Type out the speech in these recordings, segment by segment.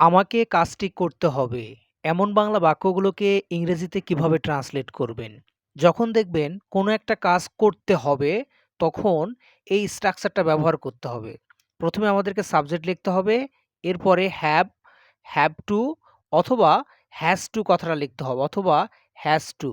আমাকে কাজটি করতে হবে। এমন বাংলা বাক্যগুলোকে ইংরেজিতে কীভাবে ট্রান্সলেট করবেন? যখন দেখবেন কোনো একটা কাজ করতে হবে, তখন এই স্ট্রাকচারটা ব্যবহার করতে হবে। প্রথমে আমাদেরকে সাবজেক্ট লিখতে হবে, এরপরে হ্যাভ, হ্যাভ টু অথবা হ্যাজ টু কথাটা লিখতে হবে অথবা has to,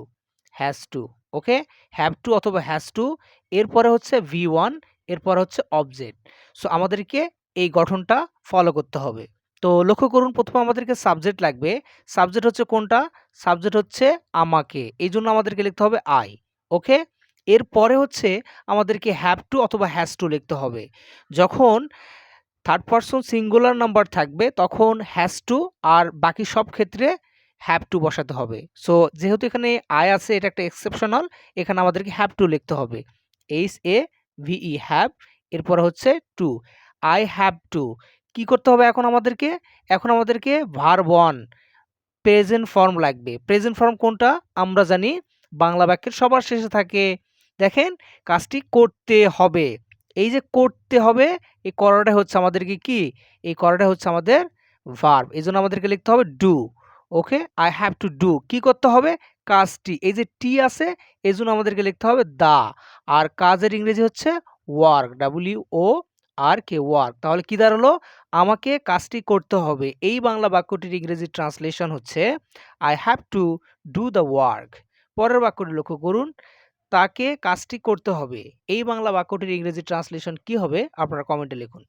has to, okay? Have to অথবা হ্যাজ টু এরপরে হচ্ছে ভি ওয়ান এরপরে হচ্ছে অবজেক্ট। সো আমাদেরকে এই গঠনটা ফলো করতে হবে। তো লক্ষ্য করুন, প্রথমে আমাদেরকে সাবজেক্ট লাগবে। সাবজেক্ট হচ্ছে কোনটা? সাবজেক্ট হচ্ছে আমাকে। এই জন্য আমাদেরকে লিখতে হবে আই। ওকে? এরপরে হচ্ছে আমাদেরকে হ্যাভ টু অথবা হ্যাজ টু লিখতে হবে। যখন থার্ড পারসন সিঙ্গুলার নাম্বার থাকবে, তখন হ্যাজ টু আর বাকি সব ক্ষেত্রে হ্যাভ টু বসাতে হবে। সো যেহেতু এখানে আই আছে, এটা একটা এক্সেপশনাল এখানে আমাদেরকে হ্যাভ টু লিখতে হবে। H A V E have এরপরে হচ্ছে টু। আই হ্যাভ টু কি করতে হবে এখন আমাদেরকে? এখন আমাদেরকে ভার্ব 1 প্রেজেন্ট ফর্ম লাগবে। প্রেজেন্ট ফর্ম কোনটা? আমরা জানি বাংলা বাক্যের সবার শেষে থাকে। দেখেন, কাজটি করতে হবে। এই যে করতে হবে, এই করাটা হচ্ছে আমাদেরকে কি? এই করাটা হচ্ছে আমাদের ভার্ব। জন্য আমাদেরকে লিখতে হবে do. Okay? I have to do. কি করতে হবে? কাজটি। এই যে টি আছে এই জন্য আমাদেরকে লিখতে হবে দা। আর কাজের ইংরেজি হচ্ছে work. W O R K work. তাহলে কি দাঁড়াল? আমাকে কাজটি করতে হবে। এই বাংলা বাক্যটির ইংরেজি ট্রান্সলেশন হচ্ছে I have to do the work. পরের বাক্যটি লক্ষ্য করুন। তাকে কাজটি করতে হবে। এই বাংলা বাক্যটির ইংরেজি ট্রান্সলেশন কি হবে? আপনারা কমেন্টে লিখুন।